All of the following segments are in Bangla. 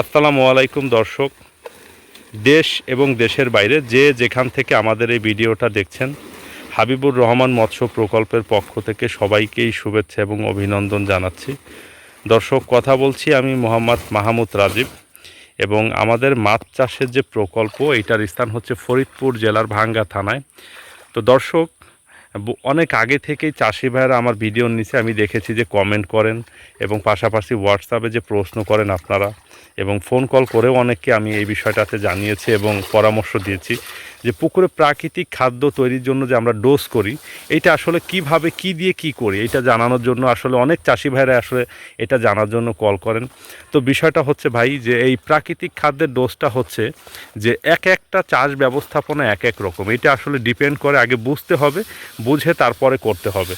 আসসালামু আলাইকুম দর্শক। দেশ এবং দেশের বাইরে যে যেখান থেকে আমাদের এই ভিডিওটা দেখছেন, হাবিবুর রহমান মৎস্য প্রকল্পের পক্ষ থেকে সবাইকেই শুভেচ্ছা এবং অভিনন্দন জানাচ্ছি। দর্শক, কথা বলছি আমি মোহাম্মদ মাহমুদ রাজীব এবং আমাদের মাছ চাষের যে প্রকল্প এটার স্থান হচ্ছে ফরিদপুর জেলার ভাঙ্গা থানায়। তো দর্শক অনেক আগে থেকেই চাষি ভাইয়েরা আমার ভিডিওর নিচে আমি দেখেছি যে কমেন্ট করেন এবং পাশাপাশি হোয়াটসঅ্যাপে যে প্রশ্ন করেন আপনারা এবং ফোন কল করেও অনেককে আমি এই বিষয়টাতে জানিয়েছি এবং পরামর্শ দিয়েছি যে পুকুরে প্রাকৃতিক খাদ্য তৈরির জন্য যে আমরা ডোজ করি, এটা আসলে কীভাবে, কি দিয়ে কি করি, এটা জানানোর জন্য আসলে অনেক চাষি ভাইরা আসলে এটা জানার জন্য কল করেন। তো বিষয়টা হচ্ছে ভাই যে এই প্রাকৃতিক খাদ্যের ডোজটা হচ্ছে যে এক একটা চাষ ব্যবস্থাপনা এক এক রকম। এটা আসলে ডিপেন্ড করে, আগে বুঝতে হবে, বুঝে তারপরে করতে হবে।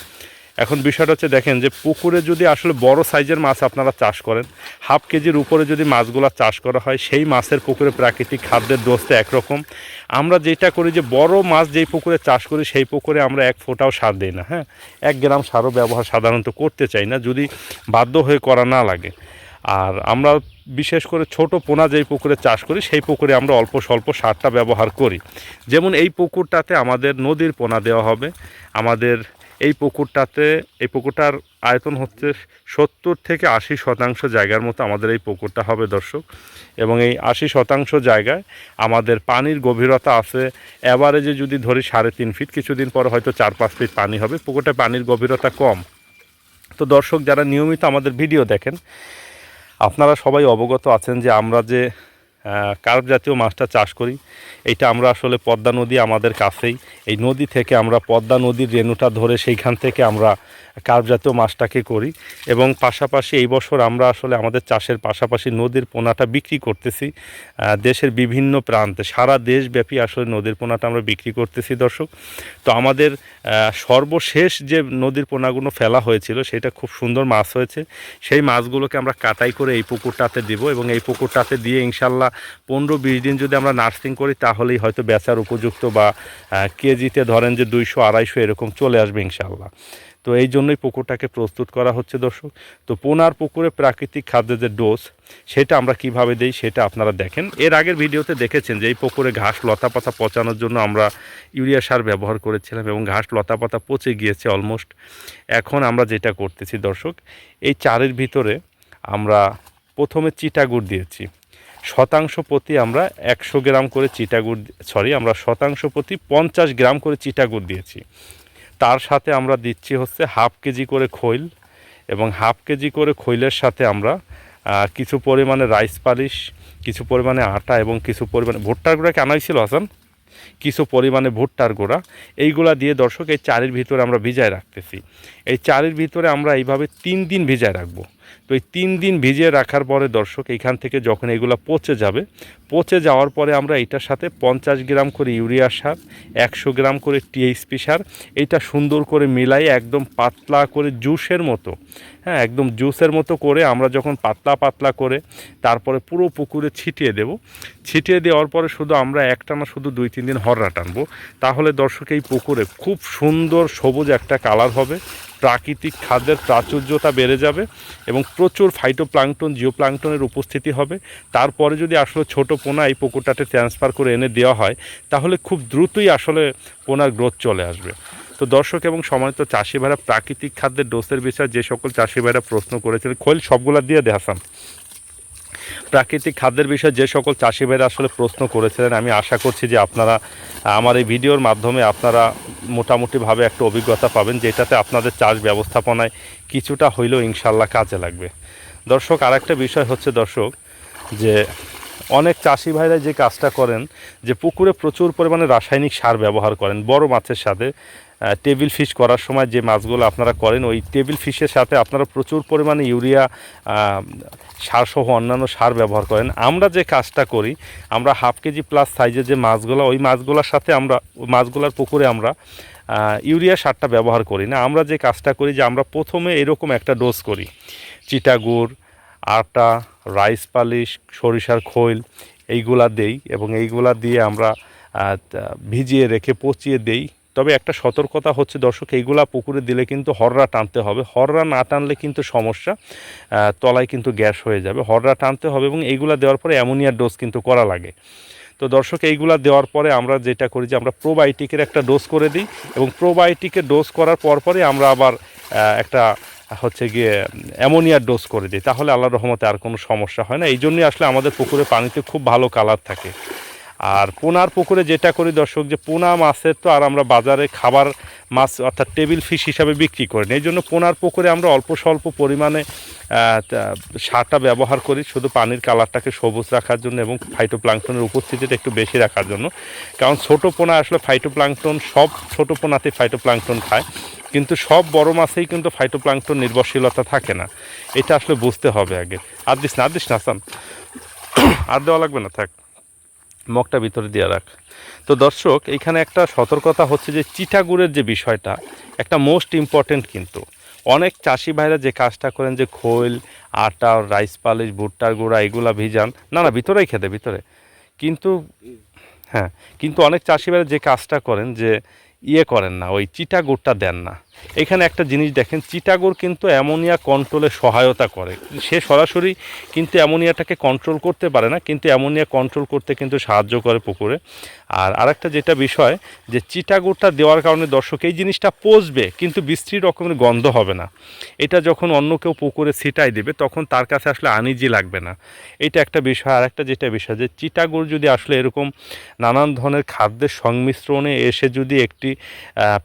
এখন বিষয়টা হচ্ছে দেখেন যে পুকুরে যদি আসলে বড় সাইজের মাছ আপনারা চাষ করেন, হাফ কেজির উপরে যদি মাছগুলো চাষ করা হয়, সেই মাছের পুকুরে প্রাকৃতিক খাদ্যের দোষটা একরকম। আমরা যেটা করি যে বড় মাছ যেই পুকুরে চাষ করি, সেই পুকুরে আমরা এক ফোঁটাও সার দিই না হ্যাঁ? এক গ্রাম সারও ব্যবহার সাধারণত করতে চাই না, যদি বাধ্য হয়ে করা না লাগে। আর আমরা বিশেষ করে ছোট পোনা যেই পুকুরে চাষ করি, সেই পুকুরে আমরা অল্প স্বল্প সারটা ব্যবহার করি। যেমন এই পুকুরটাতে আমাদের নদীর পোনা দেওয়া হবে, আমাদের এই পুকুরটাতে, এই পুকুরটার আয়তন হচ্ছে সত্তর থেকে আশি শতাংশ জায়গার মতো আমাদের এই পুকুরটা হবে, দর্শক। এবং এই আশি শতাংশ জায়গায় আমাদের পানির গভীরতা আছে অ্যাভারেজে যদি ধরি সাড়ে তিন ফিট কিছুদিন পর হয়তো চার পাঁচ ফিট পানি হবে। পুকুরটা পানির গভীরতা কম। তো দর্শক, যারা নিয়মিত আমাদের ভিডিও দেখেন, আপনারা সবাই অবগত আছেন যে আমরা যে কার্প জাতীয় মাছটা চাষ করি। এইটা আমরা আসলে পদ্মা নদী আমাদের কাছেই। এই নদী থেকে আমরা পদ্মা নদীর রেণুটা ধরে সেইখান থেকে আমরা কার্প জাতীয় মাছটাকে করি এবং পাশাপাশি এই বছর আমরা আসলে আমাদের চাষের পাশাপাশি নদীর পোনাটা বিক্রি করতেছি দেশের বিভিন্ন প্রান্তে। সারা দেশব্যাপী আসলে নদীর পোনাটা আমরা বিক্রি করতেছি দর্শক। তো আমাদের সর্বশেষ যে নদীর পোনাগুলো ফেলা হয়েছিল সেটা খুব সুন্দর মাছ হয়েছে। সেই মাছগুলোকে আমরা কাটাই করে এই পুকুরটাতে দিব এবং এই পুকুরটাতে দিয়ে ইনশাল্লাহ পনেরো বিশ দিন যদি আমরা নার্সিং করি তাহলেই হয়তো বেচার উপযুক্ত বা কেজিতে ধরেন যে দুইশো আড়াইশো এরকম চলে আসবে ইনশাল্লাহ। তো এই জন্যই পুকুরটাকে প্রস্তুত করা হচ্ছে দর্শক। তো পোনার পুকুরে প্রাকৃতিক খাদ্যের যে ডোজ সেটা আমরা কীভাবে দেই সেটা আপনারা দেখেন। এর আগের ভিডিওতে দেখেছেন যে এই পুকুরে ঘাস লতা পাতা পচানোর জন্য আমরা ইউরিয়া সার ব্যবহার করেছিলাম এবং ঘাস লতা পাতা পচে গিয়েছে অলমোস্ট এখন আমরা যেটা করতেছি দর্শক, এই চারের ভিতরে আমরা প্রথমে চিটাগুড় দিয়েছি। শতাংশ প্রতি আমরা একশো গ্রাম করে চিটাগুড় সরি আমরা শতাংশ প্রতি পঞ্চাশ গ্রাম করে চিটাগুড় দিয়েছি। তার সাথে আমরা দিচ্ছি হচ্ছে হাফ কেজি করে খৈল এবং হাফ কেজি করে খৈলের সাথে আমরা কিছু পরিমাণে রাইস পালিশ, কিছু পরিমাণে আটা এবং কিছু পরিমাণে ভুট্টার গুঁড়া কেন হয়েছিল হাসান? কিছু পরিমাণে ভুট্টার গুঁড়া। এইগুলা দিয়ে দর্শক, এই চারের ভিতরে আমরা ভিজায় রাখতেছি। এই চারের ভিতরে আমরা এইভাবে তিন দিন ভিজায় রাখব। তো এই তিন দিন ভিজিয়ে রাখার পরে দর্শক, এইখান থেকে যখন এগুলো পচে যাবে পচে যাওয়ার পরে আমরা এটার সাথে পঞ্চাশ গ্রাম করে ইউরিয়া সার, একশো গ্রাম করে টিএইচপি সার, এটা সুন্দর করে মিলাই একদম পাতলা করে জুসের মতো হ্যাঁ একদম জুসের মতো করে আমরা যখন পাতলা পাতলা করে তারপরে পুরো পুকুরে ছিটিয়ে দেব। ছিটিয়ে দেওয়ার পরে শুধু আমরা একটানা শুধু দুই, তিন দিন হররা টানবো। তাহলে দর্শক, এই পুকুরে খুব সুন্দর সবুজ একটা কালার হবে, প্রাকৃতিক খাদ্যের প্রাচুর্যতা বেড়ে যাবে এবং প্রচুর ফাইটোপ্লাঙ্কটন জিওপ্লাঙ্কটনের উপস্থিতি হবে। তারপরে যদি আসলে ছোট পোনা এই পুকুরটাতে ট্রান্সফার করে এনে দেওয়া হয়, তাহলে খুব দ্রুতই আসলে পোনার গ্রোথ চলে আসবে। তো দর্শক এবং সম্মানিত চাষি ভাইরা প্রাকৃতিক খাদ্যের ডোসের বিষয়ে যে সকল চাষি ভাইরা প্রশ্ন করেছিলেন, খোল সবগুলা দিয়ে দে হাসান। প্রাকৃতিক খাদ্যের বিষয়ে যে সকল চাষি ভাইরা আসলে প্রশ্ন করেছিলেন, আমি আশা করছি যে আপনারা, আমার এই ভিডিওর মাধ্যমে আপনারা মোটামুটিভাবে একটা অভিজ্ঞতা পাবেন, যেটাতে আপনাদের চাষ ব্যবস্থাপনায় কিছুটা হইলেও ইনশাল্লাহ কাজে লাগবে। দর্শক আর একটা বিষয় হচ্ছে দর্শক, যে অনেক চাষি ভাইরা যে কাজটা করেন, যে পুকুরে প্রচুর পরিমাণে রাসায়নিক সার ব্যবহার করেন, বড় মাছের সাথে টেবিল ফিশ করার সময় যে মাছগুলো আপনারা করেন, ওই টেবিল ফিশের সাথে আপনারা প্রচুর পরিমাণে ইউরিয়া সারসহ অন্যান্য সার ব্যবহার করেন। আমরা যে কাজটা করি, আমরা হাফ কেজি প্লাস সাইজের যে মাছগুলো, ওই মাছগুলোর সাথে আমরা, মাছগুলোর পুকুরে আমরা ইউরিয়া সারটা ব্যবহার করি না। আমরা যে কাজটা করি যে আমরা প্রথমে এরকম একটা ডোজ করি। চিটাগুড় আটা, রাইস পালিশ, সরিষার খৈল এইগুলা দেই এবং এইগুলা দিয়ে আমরা ভিজিয়ে রেখে পচিয়ে দেই। তবে একটা সতর্কতা হচ্ছে দর্শক, এইগুলা পুকুরে দিলে কিন্তু হররা টানতে হবে। হররা না টানলে কিন্তু সমস্যা তলায় কিন্তু গ্যাস হয়ে যাবে। হররা টানতে হবে এবং এইগুলা দেওয়ার পরে অ্যামোনিয়ার ডোজ কিন্তু করা লাগে। তো দর্শক, এইগুলা দেওয়ার পরে আমরা যেটা করি যে আমরা প্রোবায়োটিকের একটা ডোজ করে দিই এবং প্রোবায়োটিকের ডোজ করার পরপরই আমরা আবার একটা হচ্ছে গিয়ে অ্যামোনিয়ার ডোজ করে দিই, তাহলে আল্লাহ রহমতে আর কোনো সমস্যা হয় না। এই জন্যই আসলে আমাদের পুকুরে পানিতে খুব ভালো কালার থাকে। আর পোনার পুকুরে যেটা করি দর্শক, যে পোনা মাছের তো আর আমরা বাজারে খাবার মাছ অর্থাৎ টেবিল ফিশ হিসাবে বিক্রি করি না। এই জন্য পোনার পুকুরে আমরা অল্প স্বল্প পরিমাণে সারটা ব্যবহার করি শুধু পানির কালারটাকে সবুজ রাখার জন্য এবং ফাইটোপ্লাঙ্কটনের উপস্থিতিটা একটু বেশি রাখার জন্য। কারণ ছোটো পোনা আসলে ফাইটোপ্লাঙ্কটন সব ছোটো পোনাতে ফাইটোপ্লাঙ্কটন খায়। কিন্তু সব বড় মাছেই কিন্তু ফাইটোপ্লাঙ্কটন নির্ভরশীলতা থাকে না। এটা আসলে বুঝতে হবে আগে। আর দিস না দিস না আর দেওয়া লাগবে না, থাক। মগটা ভিতরে দিয়ে রাখ। তো দর্শক এইখানে একটা সতর্কতা হচ্ছে যে চিটাগুড়ের যে বিষয়টা, একটা মোস্ট ইম্পর্টেন্ট কিন্তু। অনেক চাষি ভাইরা যে কাজটা করেন যে খৈল, আটা, রাইস পালিশ, ভুট্টার গুঁড়া, এগুলা ভিজান, না না, ভিতরেই খেতে, ভিতরে। কিন্তু হ্যাঁ কিন্তু অনেক চাষি ভাইরা যে কাজটা করেন যে ইয়ে করেন না, ওই চিটাগুড়টা দেন না। এখানে একটা জিনিস দেখেন, চিটাগোর কিন্তু অ্যামোনিয়া কন্ট্রোলে সহায়তা করে। সে সরাসরি কিন্তু অ্যামোনিয়াটাকে কন্ট্রোল করতে পারে না, কিন্তু অ্যামোনিয়া কন্ট্রোল করতে কিন্তু সাহায্য করে পুকুরে। আর আরেকটা যেটা বিষয়, যে চিটাগুড়টা দেওয়ার কারণে দর্শক এই জিনিসটা পচবে, কিন্তু বিশ্রী রকমের গন্ধ হবে না। এটা যখন অন্য কেউ পুকুরে ছিটাই দেবে, তখন তার কাছে আসলে আনিজি লাগবে না। এটা একটা বিষয়। আর একটা যেটা বিষয়, যে চিটাগুড় যদি আসলে এরকম নানান ধরনের খাদ্যের সংমিশ্রণে এসে যদি একটি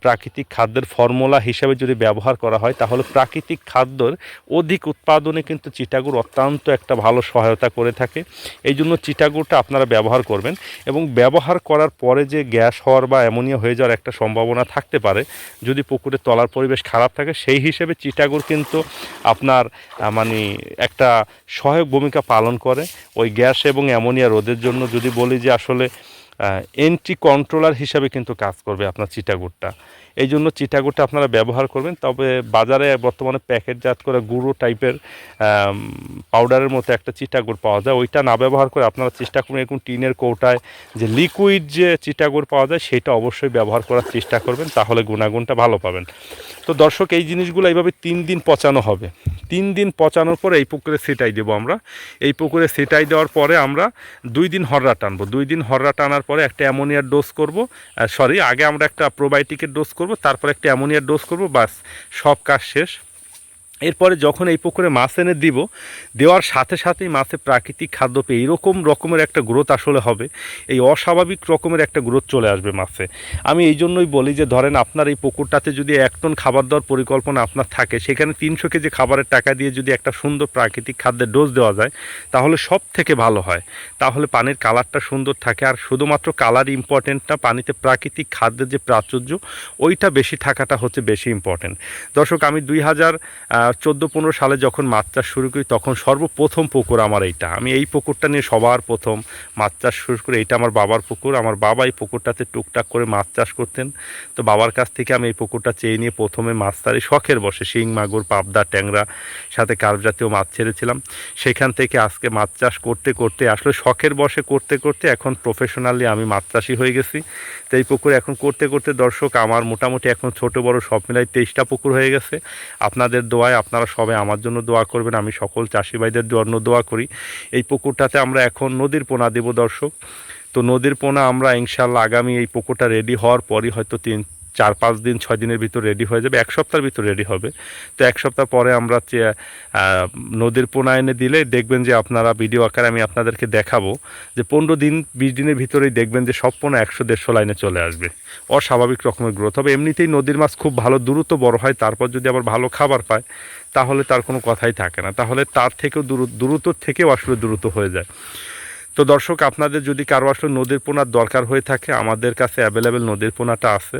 প্রাকৃতিক খাদ্যের ফর্মুলা হিসাবে যদি ব্যবহার করা হয়, তাহলে প্রাকৃতিক খাদ্যর অধিক উৎপাদনে কিন্তু চিটাগুড় অত্যন্ত একটা ভালো সহায়তা করে থাকে। এই জন্য চিটাগুড়টা আপনারা ব্যবহার করবেন এবং ব্যবহার করার পরে যে গ্যাস হওয়ার বা অ্যামোনিয়া হয়ে যাওয়ার একটা সম্ভাবনা থাকতে পারে। যদি পুকুরে তলার পরিবেশ খারাপ থাকে, সেই হিসেবে চিটাগুড় কিন্তু আপনার মানে একটা সহায়ক ভূমিকা পালন করে। ওই গ্যাস এবং অ্যামোনিয়া রোধের জন্য যদি বলি যে আসলে এন্টি কন্ট্রোলার হিসাবে কিন্তু কাজ করবে আপনার চিটাগুড়টা এই জন্য চিটাগুড়টা আপনারা ব্যবহার করবেন, তবে বাজারে বর্তমানে প্যাকেটজাত করে গুঁড়ো টাইপের পাউডারের মতো একটা চিটাগুড় পাওয়া যায়। ওইটা না ব্যবহার করে আপনারা চেষ্টা করুন, এরকম টিনের কৌটায় যে লিকুইড যে চিটাগুড় পাওয়া যায়, সেটা অবশ্যই ব্যবহার করার চেষ্টা করবেন, তাহলে গুণাগুণটা ভালো পাবেন। তো দর্শক, এই জিনিসগুলো এইভাবে তিন দিন পচানো হবে। তিন দিন পচানোর পরে এই পুকুরে সেটাই দেবো আমরা। এই পুকুরে সেটাই দেওয়ার পরে আমরা দুই দিন হররা টানবো। দুই দিন হররা টানার পরে একটা অ্যামোনিয়ার ডোজ করব। সরি আগে আমরা একটা প্রোবায়োটিকের ডোজ করব, তারপর একটা অ্যামোনিয়ার ডোজ করব বাস সব কাজ শেষ। এরপরে যখন এই পুকুরে মাছ এনে দিব, দেওয়ার সাথে সাথেই মাছে প্রাকৃতিক খাদ্য পেয়ে এরকম রকমের একটা গ্রোথ আসলে হবে, এই অস্বাভাবিক রকমের একটা গ্রোথ চলে আসবে মাছে। আমি এই জন্যই বলি যে, ধরেন আপনার এই পুকুরটাতে যদি এক টন খাবার দেওয়ার পরিকল্পনা আপনার থাকে, সেখানে তিনশো কেজি খাবারের টাকা দিয়ে যদি একটা সুন্দর প্রাকৃতিক খাদ্যের ডোজ দেওয়া যায়, তাহলে সব থেকে ভালো হয়। তাহলে পানির কালারটা সুন্দর থাকে, আর শুধুমাত্র কালার ইম্পর্টেন্ট না, পানিতে প্রাকৃতিক খাদ্যের যে প্রাচুর্য, ওইটা বেশি থাকাটা হচ্ছে বেশি ইম্পর্টেন্ট দর্শক, আমি দুই হাজার চোদ্দ পনেরো সালে যখন মাছ চাষ শুরু করি, তখন সর্বপ্রথম পুকুর আমার এইটা। আমি এই পুকুরটা নিয়ে সবার প্রথম মাছ চাষ শুরু করি। এইটা আমার বাবার পুকুর। আমার বাবা এই পুকুরটাতে টুকটাক করে মাছ চাষ করতেন। তো বাবার কাছ থেকে আমি এই পুকুরটা চেয়ে নিয়ে প্রথমে মাছ তারি শখের বসে। শিং, মাগুর, পাবদা, ট্যাংরা সাথে কার্ভ জাতীয় মাছ ছেড়েছিলাম। সেখান থেকে আজকে মাছ চাষ করতে করতে, আসলে শখের বসে করতে করতে এখন প্রফেশনালি আমি মাছ চাষি হয়ে গেছি। তো এই পুকুর এখন করতে করতে দর্শক, আমার মোটামুটি এখন ছোট বড় সব মিলাই তেইশটা পুকুর হয়ে গেছে। আপনাদের দোয়ায় আপনারা সবে আমার জন্য দোয়া করবেন, আমি সকল চাষি ভাইদের জন্য দোয়া করি। এই পুকুরটাতে আমরা এখন নদীর পোনা দেব দর্শক। তো নদীর পোনা আমরা ইনশাল্লাহ আগামী এই পুকুরটা রেডি হওয়ার পরই হয়তো তিন চার পাঁচ দিন, ছয় দিনের ভিতর রেডি হয়ে যাবে। এক সপ্তাহের ভিতর রেডি হবে। তো এক সপ্তাহ পরে আমরা নদীর পোনা দিলে দেখবেন যে আপনারা ভিডিও আকারে আমি আপনাদেরকে দেখাবো যে পনেরো দিন, বিশ দিনের ভিতরেই দেখবেন যে সব পোনা একশো দেড়শো লাইনে চলে আসবে। অস্বাভাবিক রকমের গ্রোথ হবে। এমনিতেই নদীর মাছ খুব ভালো, দ্রুত বড় হয়, তারপর যদি আবার ভালো খাবার পায়, তাহলে তার কোনো কথাই থাকে না। তাহলে তার থেকেও দ্রুত থেকেও আসলে দ্রুত হয়ে যায়। তো দর্শক, আপনাদের যদি কারও আসলে নদীর পোনার দরকার হয়ে থাকে, আমাদের কাছে অ্যাভেলেবেল নদীর পোনাটা আছে।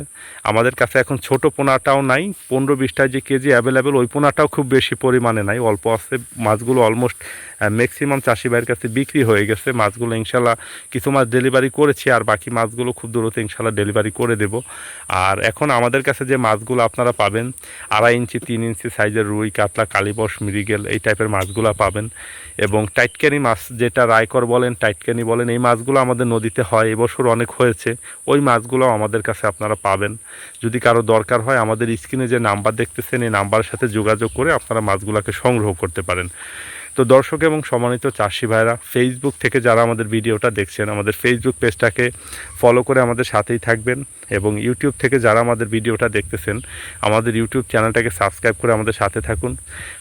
আমাদের কাছে এখন ছোট পোনাটাও নাই, পনেরো বিশটা যে কেজি অ্যাভেলেবেল ওই পোনাটাও খুব বেশি পরিমাণে নাই। অল্প আছে, মাছগুলো অলমোস্ট ম্যাক্সিমাম চাষি ভাইয়ের কাছে বিক্রি হয়ে গেছে। মাছগুলো ইনশাল্লাহ কিছু মাছ ডেলিভারি করেছি আর বাকি মাছগুলো খুব দ্রুত ইনশাল্লাহ ডেলিভারি করে দেব। আর এখন আমাদের কাছে যে মাছগুলো আপনারা পাবেন, আড়াই ইঞ্চি, তিন ইঞ্চি সাইজের রুই, কাতলা কালিবস মিরিগেল এই টাইপের মাছগুলো পাবেন। এবং টাইটকানি মাছ যেটা রায়কর বলেন, টাইটকানি বলেন, এই মাছগুলো আমাদের নদীতে হয়, এবছর অনেক হয়েছে। ওই মাছগুলো আমাদের কাছে আপনারা পাবেন। যদি কারও দরকার হয়, আমাদের স্ক্রিনে যে নাম্বার দেখতেছেন, এই নাম্বারের সাথে যোগাযোগ করে আপনারা মাছগুলোকে সংগ্রহ করতে পারেন। তো দর্শক এবং সম্মানিত চাষি ভাইরা ফেসবুক থেকে যারা আমাদের ভিডিওটা দেখছেন, আমাদের ফেসবুক পেজটাকে ফলো করে আমাদের সাথেই থাকবেন এবং ইউটিউব থেকে যারা আমাদের ভিডিওটা দেখতেছেন, আমাদের ইউটিউব চ্যানেলটাকে সাবস্ক্রাইব করে আমাদের সাথে থাকুন।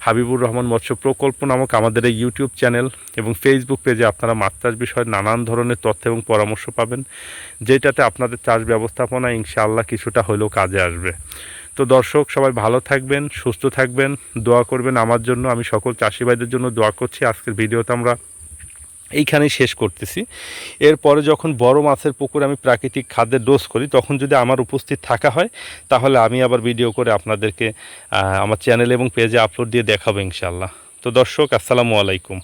হাবিবুর রহমান মৎস্য প্রকল্প নামক আমাদের এই ইউটিউব চ্যানেল এবং ফেসবুক পেজে আপনারা মাছ চাষ বিষয়ে নানান ধরনের তথ্য এবং পরামর্শ পাবেন, যেটাতে আপনাদের চাষ ব্যবস্থাপনা ইনশাআল্লাহ কিছুটা হলেও কাজে আসবে। তো দর্শক, সবাই ভালো থাকবেন, সুস্থ থাকবেন, দোয়া করবেন আমার জন্য। আমি সকল চাষি ভাইদের জন্য দোয়া করছি। আজকের ভিডিওতে আমরা এইখানেই শেষ করতেছি। এরপরে যখন বড় মাছের পুকুরে আমি প্রাকৃতিক খাদ্যের ডোজ করি, তখন যদি আমার উপস্থিত থাকা হয়, তাহলে আমি আবার ভিডিও করে আপনাদেরকে আমার চ্যানেল এবং পেজে আপলোড দিয়ে দেখাবো ইনশাল্লাহ তো দর্শক, আসসালামু আলাইকুম।